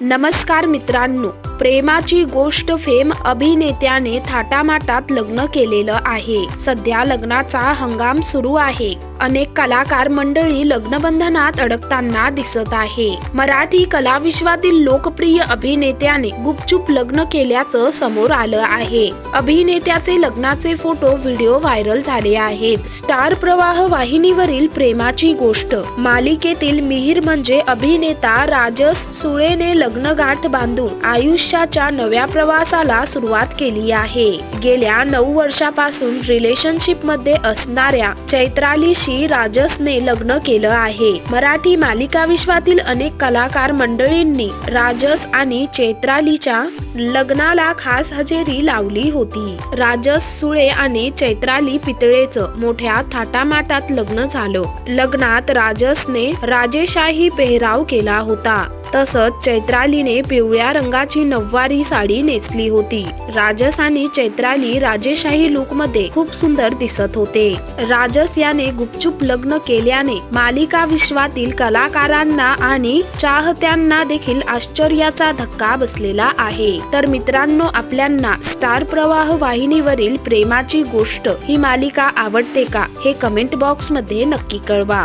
नमस्कार मित्रांनो. प्रेमाची गोष्ट फेम अभिनेत्याने थाटामाटात लग्न केलेलं आहे. सध्या लग्नाचा हंगाम सुरू आहे. अनेक कलाकार मंडळी लग्नबंधनात अडकताना दिसत आहे. मराठी कलाविश्वातील लोकप्रिय अभिनेत्याने गुपचूप लग्न केल्याचं समोर आलं आहे. अभिनेत्याचे लग्नाचे फोटो व्हिडिओ व्हायरल झाले आहेत. स्टार प्रवाह वाहिनीवरील प्रेमाची गोष्ट. मालिकेतील मिहीर म्हणजे अभिनेता राजस सुळेने लग्नगाठ बांधून आयुष आयुष्याच्या नव्या प्रवासाला सुरुवात केली आहे. गेल्या नऊ वर्षापासून रिलेशनशिपमध्ये असणाऱ्या चैत्रालीशी राजसने लग्न केलं आहे. मराठी मालिका विश्वातील अनेक कलाकार मंडळींनी राजस आणि चैत्रालीच्या लग्नाला खास हजेरी लावली होती. राजस सुळे आणि चैत्राली पितळेचं मोठ्या थाटामाटात लग्न झालं. लग्नात राजसने राजेशाही पेहराव केला होता. तसंच चैत्रालीने पिवळ्या रंगाची नऊवारी साडी नेसली होती. राजस आणि चैत्राली राजेशाही लुकमध्ये खूप सुंदर दिसत होते. राजस याने गुपचूप लग्न केल्याने मालिका विश्वातील कलाकारांना आणि चाहत्यांना देखील आश्चर्याचा धक्का बसलेला आहे. तर मित्रांनो आपल्यांना स्टार प्रवाह वाहिनीवरील प्रेमाची गोष्ट ही मालिका आवडते का हे कमेंट बॉक्समध्ये नक्की कळवा.